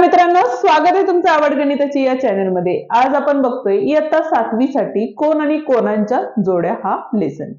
मित्रांनो स्वागत आहे तुमचं आवड गणिताची या चॅनलमध्ये आज आपण बघतोय इयत्ता सातवी साठी कोण आणि कोणांच्या जोड्या हा लेसन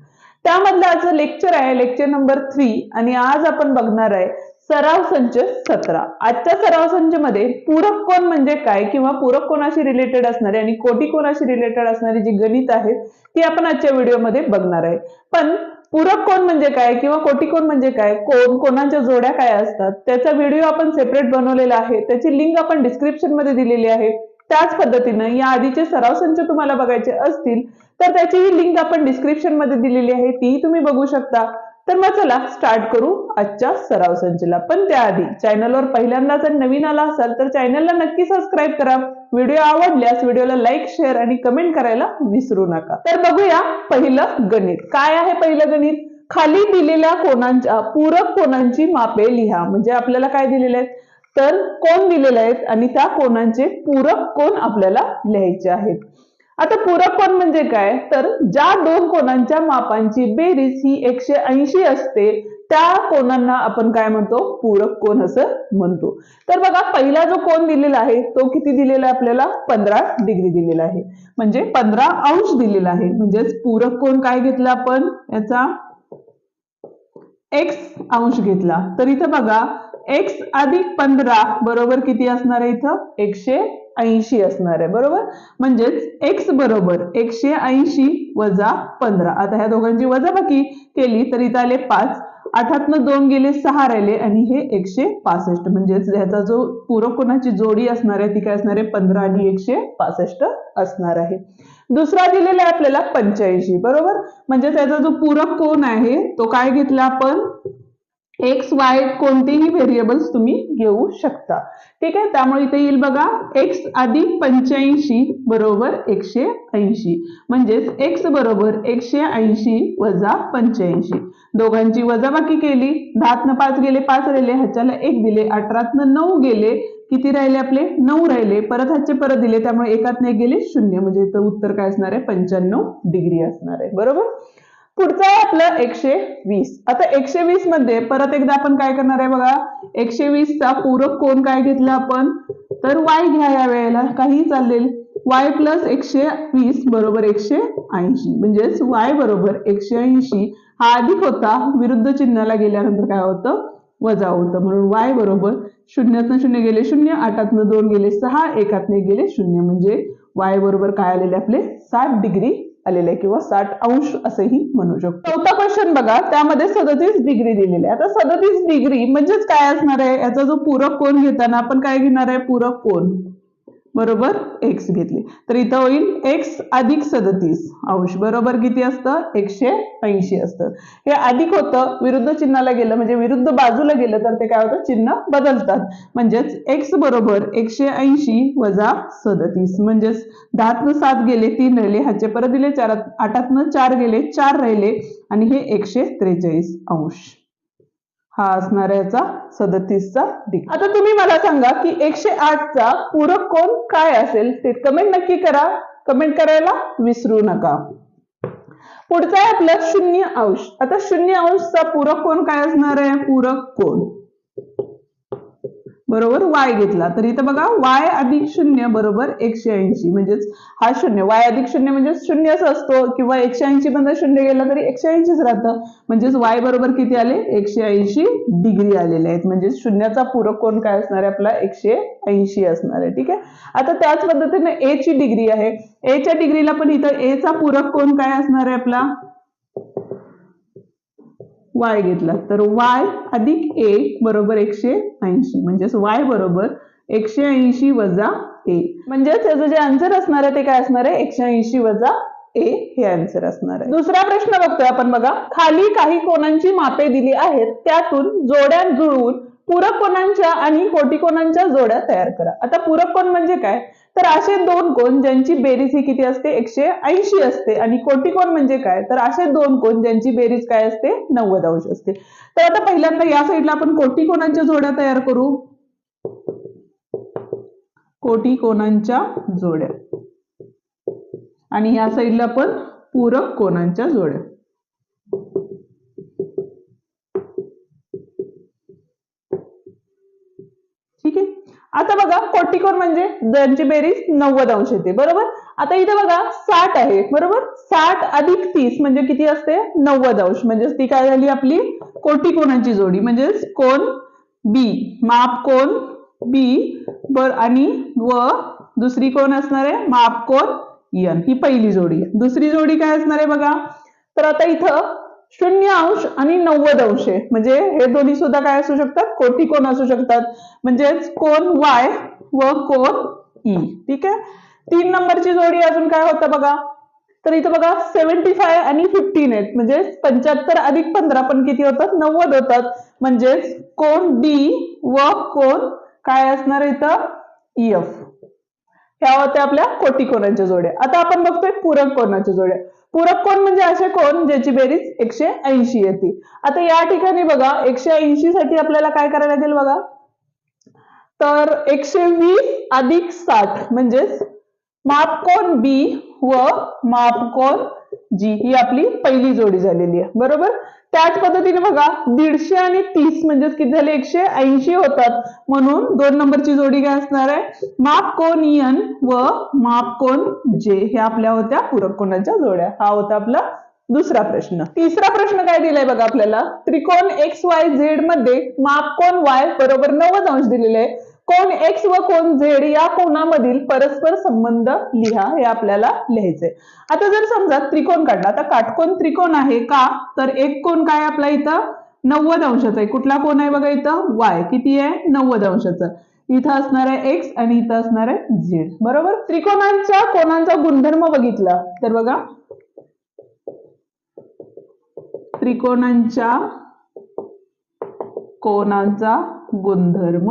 त्यामधलं आज लेक्चर आहे लेक्चर नंबर थ्री आणि आज आपण बघणार आहे सराव संच सतरा. आजच्या सराव संच मध्ये पूरक कोण म्हणजे काय किंवा पूरक कोणाशी रिलेटेड असणारे आणि कोटी कोणाशी रिलेटेड असणारी जी गणित आहेत ती आपण आजच्या व्हिडिओमध्ये बघणार आहे. पण पूरक कोण म्हणजे काय किंवा कोटी कोण म्हणजे काय? कोण कोणाच्या जोड्या काय असतात? त्याचा व्हिडिओ आपण सेपरेट बनवलेला आहे. त्याची लिंक आपण डिस्क्रिप्शनमध्ये दिलेली आहे. त्याच पद्धतीनं या आधीचे सराव संच तुम्हाला बघायचे असतील तर त्याची ही लिंक आपण डिस्क्रिप्शनमध्ये दिलेली आहे. तीही तुम्ही बघू शकता. तर मग चला स्टार्ट करू आजच्या सराव संचला. पण त्याआधी चॅनलवर पहिल्यांदा जर नवीन आला असाल तर चॅनलला नक्की सबस्क्राईब करा. व्हिडिओ आवडल्यास व्हिडिओला लाईक शेअर आणि कमेंट करायला विसरू नका. तर बघूया पहिलं गणित. काय आहे पहिलं गणित? खाली दिलेल्या कोणांच्या पूरक कोणांची मापे लिहा. म्हणजे आपल्याला काय दिलेले आहेत तर कोण दिलेले आहेत? आणि त्या कोणांचे पूरक कोण आपल्याला लिहायचे आहेत? आता पूरक कोण म्हणजे काय? तर ज्या दोन कोणांच्या मापांची बेरीज ही एकशे ऐंशी असते त्या कोणांना आपण काय म्हणतो? पूरक कोण असं म्हणतो. तर बघा पहिला जो कोण दिलेला आहे तो किती दिलेला आहे आपल्याला? पंधरा डिग्री दिलेला आहे. म्हणजे पंधरा अंश दिलेला आहे. म्हणजेच पूरक कोण काय घेतला आपण? याचा एक्स अंश घेतला. तर इथं बघा एक्स अधिक पंधरा बरोबर किती असणार आहे इथं? एकशे ऐंशी असणार आहे बरोबर? म्हणजेच एक्स बरोबर एकशे ऐंशी वजा पंधरा. आता ह्या दोघांची वजाबाकी केली तर इथं आले पाच. आठातनं दोन गेले सहा राहिले आणि हे एकशे पासष्ट. म्हणजेच ह्याचा जो पूरक कोणाची जोडी असणार आहे ती काय असणार आहे? पंधरा आणि एकशे पासष्ट असणार आहे. दुसरा दिलेला आहे आपल्याला पंच्याऐंशी बरोबर? म्हणजे त्याचा जो पूरक कोण आहे तो काय घेतला आपण? एक्स वाय कोणतेही व्हेरिएबल्स तुम्ही घेऊ शकता. ठीक आहे? त्यामुळे इथे येईल बघा एक्स अधिक पंच्याऐंशी बरोबर एकशे ऐंशी. म्हणजेच एक्स बरोबर एकशे ऐंशी वजा पंच्याऐंशी. दोघांची वजाबाकी केली. दहातनं पाच गेले पाच राहिले. ह्याच्याला एक दिले. अठरातनं नऊ गेले. किती राहिले आपले? नऊ राहिले. परत हातचे परत दिले. त्यामुळे एकात एक गेले शून्य. म्हणजे इथं उत्तर काय असणार आहे? पंच्याण्णव डिग्री असणार आहे. बरोबर? पुढचं आहे आपलं एकशे वीस. आता एकशे वीसमध्ये परत एकदा आपण काय करणार आहे बघा? एकशे वीस चा पूरक कोण काय घेतला आपण? तर वाय घ्या या वेळेला. काही चालेल वाय प्लस एकशे वीस बरोबर एकशे ऐंशी. म्हणजेच वाय बरोबर एकशे ऐंशी हा अधिक होता. विरुद्ध चिन्हाला गेल्यानंतर काय होतं? वजा होतं. म्हणून वाय बरोबर शून्यातनं शून्य गेले शून्य आठातनं दोन गेले सहा एकातनं गेले शून्य. म्हणजे वाय बरोबर काय आलेले आपले? सात डिग्री आलेलं आहे किंवा साठ अंश असंही म्हणू शकतो. चौथा क्वेश्चन बघा त्यामध्ये सदतीस डिग्री दिलेली आहे. आता सदतीस डिग्री म्हणजेच काय असणार आहे? याचा जो पूरक कोण घेताना आपण काय घेणार आहे? पूरक कोण बरोबर एक्स घेतले. तर इथं होईल एक्स अधिक सदतीस. अंश बरोबर किती असतं? एकशे ऐंशी असतं. हे अधिक होतं विरुद्ध चिन्हाला गेलं म्हणजे विरुद्ध बाजूला गेलं तर ते काय होतं? चिन्ह बदलतात. म्हणजेच एक्स बरोबर एकशे ऐंशी वजा सदतीस. म्हणजेच दहातनं सात गेले तीन राहिले ह्याचे परत दिले चार आठातनं चार गेले चार राहिले आणि हे एकशे त्रेचाळीस अंश. हा असणार आहे याचा सदतीसचा डी आता तुम्ही मला सांगा की एकशे आठचा पूरक कोण काय असेल ते कमेंट नक्की करा. कमेंट करायला विसरू नका. पुढचा आहे आपला शून्य अंश. आता शून्य अंशचा पूरक कोण काय असणार आहे? पूरक कोण? बरोबर वाय घेतला. तर इथं बघा वाय अधिक शून्य बरोबर एकशे ऐंशी. म्हणजेच हा शून्य. वाय अधिक शून्य म्हणजे शून्यच असतो. किंवा एकशे ऐंशी मध्ये शून्य गेला तरी एकशे ऐंशीच राहतं. म्हणजेच वाय बरोबर किती आले? एकशे ऐंशी डिग्री आलेले आहेत. म्हणजे शून्याचा पूरक कोण काय असणार आहे? आपला एकशे ऐंशी असणार आहे. ठीक आहे? आता त्याच पद्धतीने ए ची डिग्री आहे. ए च्या डिग्रीला पण इथं ए चा पूरक कोण काय असणार आहे? आपला वाय घेतला. तर वाय अधिक ए बरोबर एकशे ऐंशी. म्हणजेच वाय बरोबर एकशे ऐंशी वजा ए. म्हणजेच त्याचं जे आन्सर असणार आहे ते काय असणार आहे? एकशे ऐंशी वजा ए हे आन्सर असणार आहे. दुसरा प्रश्न बघतोय आपण बघा. खाली काही कोणांची मापे दिली आहेत. त्यातून जोड्या जुळवून पूरक कोणांच्या आणि कोटी कोणांच्या जोड्या तयार करा. आता पूरक कोण म्हणजे काय? तर असे दोन कोण ज्यांची बेरीज ही किती असते? एकशे ऐंशी असते. आणि कोटी कोण म्हणजे काय? तर असे दोन कोण ज्यांची बेरीज काय असते? नव्वद अंश असते. तर आता पहिल्यांदा या साईडला आपण कोटी कोणांच्या जोड्या तयार करू? कोटी कोणांच्या जोड्या. आणि या साईडला पण पूरक कोणांच्या जोड्या. आता बघा कोटिकोर म्हणजे ज्यांची बेरीज नव्वद अंश येते बरोबर? आता इथे बघा साठ आहे बरोबर? साठ अधिक तीस म्हणजे किती असते? नव्वद अंश. म्हणजे ती काय झाली आपली? कोटिकोणाची जोडी. म्हणजेच कोण बी माप कोण बी बर आणि व दुसरी कोण असणार आहे? माप कोण यन ही पहिली जोडी. दुसरी जोडी काय असणार आहे बघा? तर आता इथं शून्य अंश आणि नव्वद अंश आहे. म्हणजे हे दोन्ही सुद्धा काय असू शकतात? कोटी कोण असू शकतात. म्हणजेच कोण वाय व कोण ई. ठीक आहे? तीन नंबरची जोडी अजून काय होतं बघा? तर इथं बघा सेव्हन्टी फाय आणि फिफ्टीन आहेत. म्हणजे पंच्याहत्तर अधिक पंधरा पण किती होतात? नव्वद होतात. म्हणजेच कोण डी व कोण काय असणार इथं? इएफ ह्या होत्या आपल्या कोटी कोणाच्या जोड्या. आता आपण बघतोय पूरक कोणाच्या जोड्या. पूरक कोण म्हणजे असे कोण ज्याची बेरीज एकशे ऐंशी येते? आता या ठिकाणी बघा एकशे ऐंशी साठी आपल्याला काय करायला लागेल बघा? तर एकशे वीस अधिक साठ म्हणजेच मापकोन बी व मापकोन जी ही आपली पहिली जोडी झालेली आहे. बरोबर? त्याच पद्धतीने बघा दीडशे आणि तीस म्हणजेच किती झाले? एकशे ऐंशी होतात. म्हणून दोन नंबरची जोडी काय असणार आहे? माप कोण यन व माप कोण जे हे आपल्या होत्या पूरक कोणाच्या जोड्या. हा होता आपला दुसरा प्रश्न. तिसरा प्रश्न काय दिलाय बघा आपल्याला? त्रिकोण एक्स वाय झेडमध्ये माप कोण वाय बरोबर नव्वद अंश दिलेले आहे. कोण एक्स व कोण झेड या कोणामधील परस्पर संबंध लिहा हे आपल्याला लिहायचंय. आता जर समजा त्रिकोण काढला आता काटकोण त्रिकोण आहे का? तर एक कोण काय आपला इथं? नव्वद अंशाचा आहे. कुठला कोण आहे बघा इथं? वाय किती आहे? नव्वद अंशाचा. इथं असणार आहे एक्स आणि इथं असणार आहे झेड बरोबर? त्रिकोणांच्या कोणांचा गुणधर्म बघितला तर बघा. त्रिकोणांच्या कोणांचा गुणधर्म.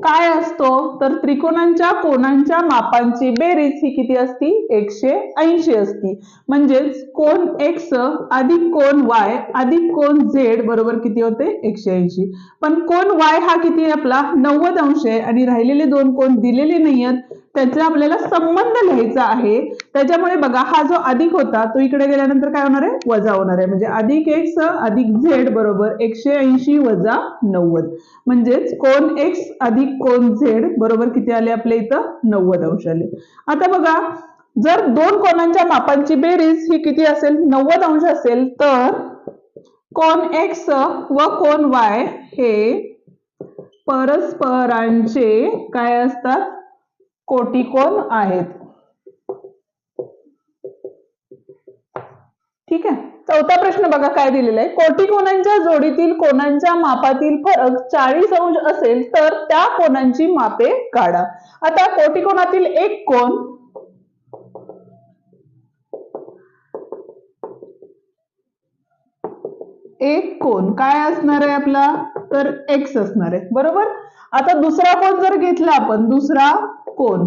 काय असतो? तर त्रिकोणांच्या कोणांच्या मापांची बेरीज ही किती असती? एकशे ऐंशी असती. म्हणजेच कोण एक्स अधिक कोण वाय अधिक कोण झेड बरोबर किती होते? एकशे ऐंशी. पण कोण वाय हा किती आपला? नव्वद अंश आहे आणि राहिलेले दोन कोण दिलेले नाहीयेत. त्याचा आपल्याला संबंध लिहायचा आहे. त्याच्यामुळे बघा हा जो अधिक होता तो इकडे गेल्यानंतर काय होणार आहे? वजा होणार आहे. म्हणजे अधिक एक्स अधिक झेड बरोबर एकशे ऐंशी वजा नव्वद. म्हणजेच कोण एक्स अधिक कोण झेड बरोबर किती आले आपल्या इथं? नव्वद अंश आले. आता बघा जर दोन कोणांच्या मापांची बेरीज ही किती असेल? नव्वद अंश असेल तर कोण एक्स व कोण वाय हे परस्परांचे काय असतात? कोटिकोन आहेत. ठीक आहे? चौथा प्रश्न बघा काय दिलेला आहे. कोटिकोनांच्या जोडीतील कोणांच्या मापातील फरक चाळीस अंश असेल तर त्या कोणांची मापे काढा. आता कोटिकोनातील एक कोण एक कोण काय असणार आहे आपला? तर एक्स असणार आहे. बरोबर? आता दुसरा कोण जर घेतला आपण दुसरा कोण?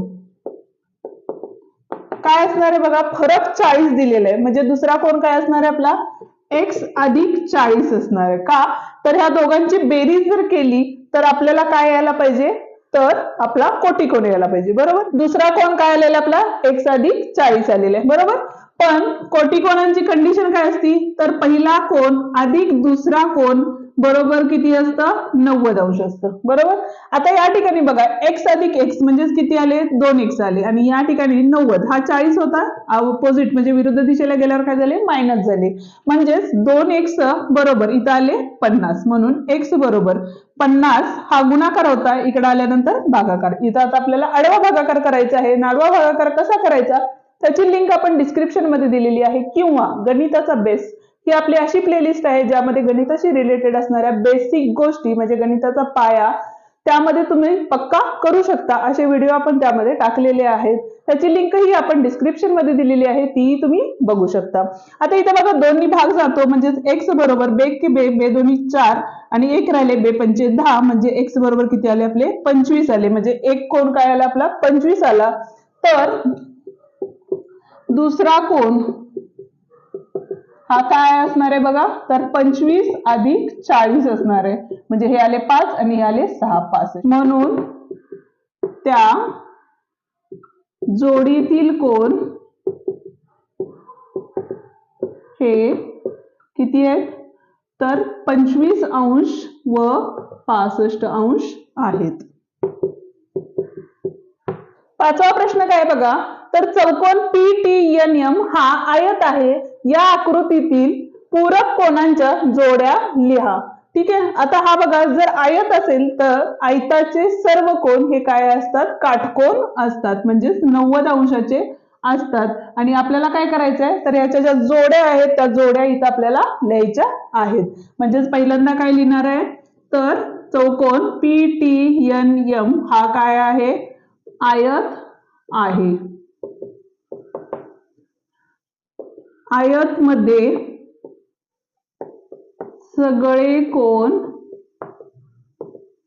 काय असणार आहे बघा फरक चाळीस दिलेला आहे. म्हणजे दुसरा कोण काय असणार आहे आपला? एक्स अधिक चाळीस असणार आहे. का? तर ह्या दोघांची बेरीज जर केली तर आपल्याला काय यायला पाहिजे? तर आपला कोटी कोण यायला पाहिजे. बरोबर? दुसरा कोण काय आलेला आपला? एक्स अधिक चाळीस आलेला आहे. बरोबर? पण कोटी कोणांची कंडिशन काय असती? तर पहिला कोण अधिक दुसरा कोण बरोबर किती असतं? नव्वद अंश असतं. बरोबर? आता या ठिकाणी बघा एक्स अधिक एक्स म्हणजेच किती आले? दोन एक्स आले. आणि या ठिकाणी नव्वद हा चाळीस होता. ऑपोजिट म्हणजे विरुद्ध दिशेला गेल्यावर काय झाले? मायनस झाले. म्हणजेच दोन एक्स बरोबर इथं आले पन्नास. म्हणून एक्स बरोबर पन्नास हा गुणाकार होता. इकडे आल्यानंतर भागाकार. इथं आता आपल्याला आडवा भागाकार करायचा आहे. नाडवा भागाकार कसा करायचा? त्याची लिंक आपण डिस्क्रिप्शनमध्ये दिलेली आहे. किंवा गणिताचा बेस ही आपली अशी प्लेलिस्ट आहे ज्यामध्ये गणिताशी रिलेटेड असणाऱ्या बेसिक गोष्टी म्हणजे गणिताचा पाया त्यामध्ये तुम्ही पक्का करू शकता. असे व्हिडिओ आपण त्यामध्ये टाकलेले आहेत. त्याची लिंकही आपण डिस्क्रिप्शनमध्ये दिलेली आहे. तीही तुम्ही बघू शकता. आता इथे बघा दोन्ही भाग जातो. म्हणजे एक्स बरोबर बे की बे बे दोन्ही चार आणि एक राहिले बे पंचे दहा. म्हणजे एक्स बरोबर किती आले आपले? पंचवीस आले. म्हणजे एक कोण काय आला आपला? पंचवीस आला. तर दुसरा कोण? हा काय असणार आहे बघा? तर पंचवीस अधिक चाळीस असणार आहे. म्हणजे हे आले पाच आणि हे आले सहा पाच. म्हणून त्या जोडीतील कोण हे किती आहेत तर पंचवीस अंश व पासष्ट अंश आहेत. पाचवा प्रश्न काय बघा? तर चौकोन पी टी एन एम हा आयत आहे. या आकृतीतील पूरक कोणांच्या जोड्या लिहा. ठीक आहे? आता हा बघा जर आयत असेल तर आयताचे सर्व कोण हे काय असतात? काटकोन असतात. म्हणजेच नव्वद अंशाचे असतात. आणि आपल्याला काय करायचं आहे तर याच्या ज्या जोड्या आहेत त्या जोड्या इथं आपल्याला लिहायच्या आहेत. म्हणजेच पहिल्यांदा काय लिहिणार आहे? तर चौकोन पी टी एन एम हा काय आहे? आयत आहे. आयत मध्ये सगळे कोण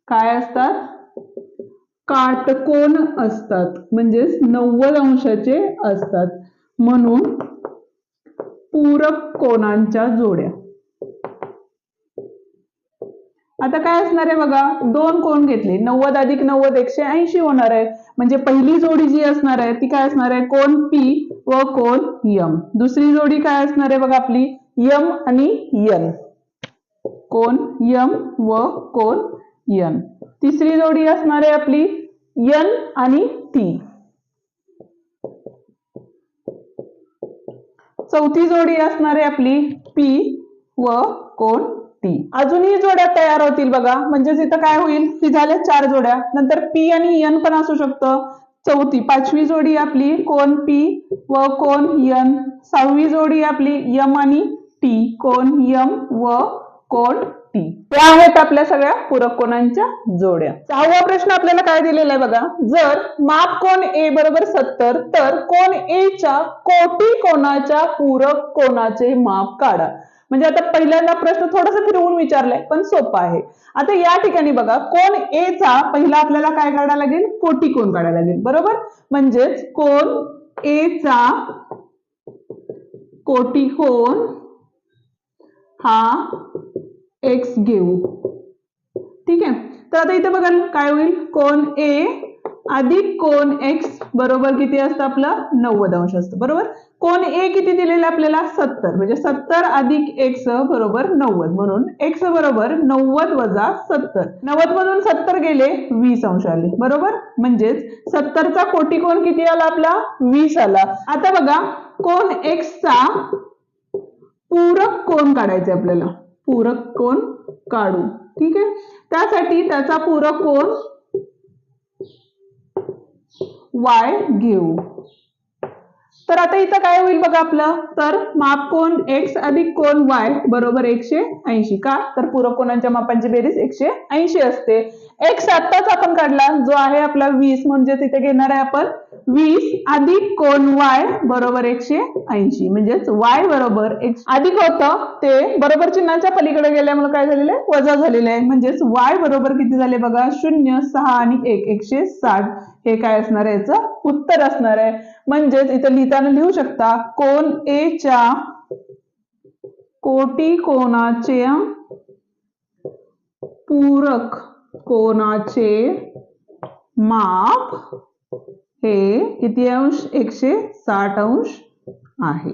काय असतात? काटकोण असतात. म्हणजेच नव्वद अंशाचे असतात. म्हणून पूरक कोणांच्या जोड्या. आता काय असणार आहे बघा? दोन कोण घेतले. नव्वद अधिक नव्वद एकशे ऐंशी होणार आहे. म्हणजे पहिली जोडी जी असणार आहे ती काय असणार आहे? कोण पी व कोण यम. दुसरी जोडी काय असणार आहे बघा आपली? यम आणि यन. कोण यम व कोण यन. तिसरी जोडी असणार आहे आपली यन आणि ती. चौथी जोडी असणार आहे आपली पी व कोण टी अजूनही जोड्या तयार होतील बघा. म्हणजेच इथं काय होईल? की झाल्या चार जोड्या. नंतर पी आणि यन पण असू शकतं. चौथी पाचवी जोडी आपली कोण? पी. व कोण? यन. सहावी जोडी आपली यम आणि टी. कोण? यम व कोण? टी. या आहेत आपल्या सगळ्या पूरक कोणांच्या जोड्या. सहावा प्रश्न आपल्याला काय दिलेला आहे बघा? जर माप कोण ए बरोबर सत्तर तर कोण ए च्या कोटी कोणाच्या पूरक कोणाचे माप काढा? म्हणजे आता पहिल्यांदा प्रश्न थोडासा फिरवून विचारलाय पण सोपा आहे. आता या ठिकाणी बघा कोण ए चा पहिला आपल्याला काय काढायला लागेल? कोटी कोण काढायला लागेल बरोबर? म्हणजेच कोण ए चा कोटी कोण हा एक्स घेऊ. ठीक आहे? तर आता इथे बघा काय होईल? कोण ए अधिक कोण एक्स बरोबर किती असतं आपलं? नव्वद अंश असतं. बरोबर? कोण ए किती दिलेलं आपल्याला? सत्तर. म्हणजे सत्तर अधिक एक्स बरोबर नव्वद. म्हणून एक्स बरोबर नव्वद वजा सत्तर. नव्वद मधून सत्तर गेले वीस अंश आले. बरोबर? म्हणजेच सत्तरचा कोटी कोण किती आला आपला? वीस आला. आता बघा कोण एक्सचा पूरक कोण काढायचे आपल्याला. पूरक कोण काढू. ठीक आहे? त्यासाठी त्याचा पूरक कोण वाय घेऊ. तर आता इथं काय होईल बघा आपलं? तर माप कोण? एक्स अधिक कोण? वाय बरोबर एकशे ऐंशी. का? तर पूरक कोणांच्या मापांची बेरीज एकशे ऐंशी असते. एक्स आत्ताच आपण काढला. जो आहे आपला वीस. म्हणजे तिथे घेणार आहे आपण वीस अधिक कोण वाय बरोबर एकशे ऐंशी. म्हणजेच वाय बरोबर एक अधिक होतं ते बरोबर चिन्हाच्या पलीकडे गेल्यामुळे काय झालेलं आहे? वजा झालेलं आहे. म्हणजेच वाय बरोबर किती झाले बघा? शून्य सहा आणि एक. एकशे साठ. हे काय असणार आहे? याचं उत्तर असणार आहे. म्हणजेच इथं लिहिताना लिहू शकता कोण ए च्या कोटी कोणाचे पूरक कोणाचे माप हे किती अंश? एकशे साठ अंश आहे.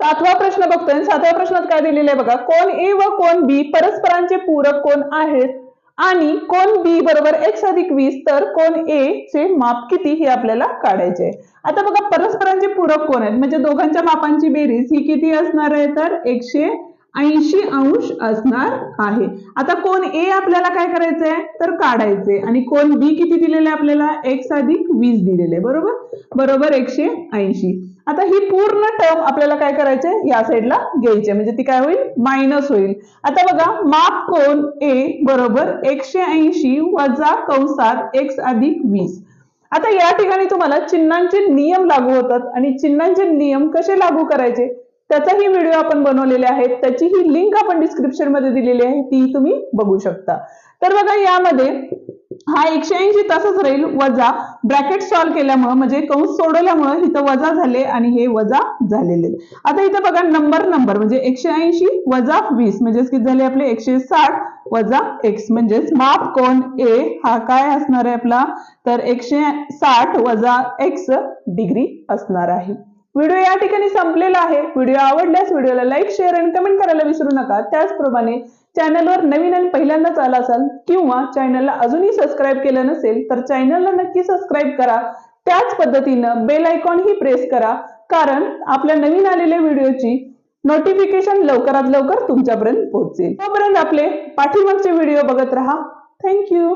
सातवा प्रश्न बघतोय. सातव्या प्रश्नात काय दिलेलं आहे बघा? कोण ए व कोण बी परस्परांचे पूरक कोण आहेत? आणि कोण बी बरोबर एक्स अधिक वीस तर कोण ए चे माप किती हे आपल्याला काढायचे आता बघा परस्परांचे पूरक कोण आहेत? म्हणजे दोघांच्या मापांची बेरीज ही किती असणार आहे? तर एकशे ऐंशी अंश असणार आहे. आता कोण ए आपल्याला काय करायचंय? तर काढायचे आणि कोण बी किती दिलेले आपल्याला? एक्स अधिक वीस दिलेले आहे, बरोबर? बरोबर एकशे ऐंशी. आता ही पूर्ण टर्म आपल्याला काय करायचे या साईडला घ्यायची आहे. म्हणजे ती काय होईल? मायनस होईल. आता बघा माप कोण ए बरोबर एकशे ऐंशी वजा कंसात एक्स अधिक वीस. आता या ठिकाणी तुम्हाला चिन्हांचे नियम लागू होतात. आणि चिन्हांचे नियम कसे लागू करायचे? त्याचाही व्हिडिओ आपण बनवलेले आहेत. त्याचीही लिंक आपण डिस्क्रिप्शनमध्ये दिलेली आहे. ती तुम्ही बघू शकता. तर बघा यामध्ये हा एकशे ऐंशी तासच राहील वजा ब्रॅकेट सॉल्व्ह केल्यामुळं म्हणजे कंस सोडवल्यामुळं इथं वजा झाले आणि हे वजा झालेले. आता इथं बघा नंबर नंबर म्हणजे एकशे ऐंशी वजा वीस म्हणजेच किती झाले आपले? एकशे साठ वजा एक्स म्हणजेच माप कोण ए हा काय असणार आहे आपला? तर एकशे साठ वजा एक्स डिग्री असणार आहे. व्हिडिओ या ठिकाणी संपलेला आहे. व्हिडिओ आवडल्यास व्हिडिओला लाईक शेअर आणि कमेंट करायला विसरू नका. त्याचप्रमाणे चॅनलवर नवीन आणि पहिल्यांदाच आला असाल किंवा चॅनलला अजूनही सबस्क्राईब केलं नसेल तर चॅनलला नक्की सबस्क्राईब करा. त्याच पद्धतीनं बेल आयकॉन ही प्रेस करा. कारण आपल्या नवीन आलेल्या व्हिडिओची नोटिफिकेशन लवकरात लवकर तुमच्यापर्यंत पोहोचेल. तोपर्यंत आपले पाठीमागचे व्हिडिओ बघत राहा. थँक्यू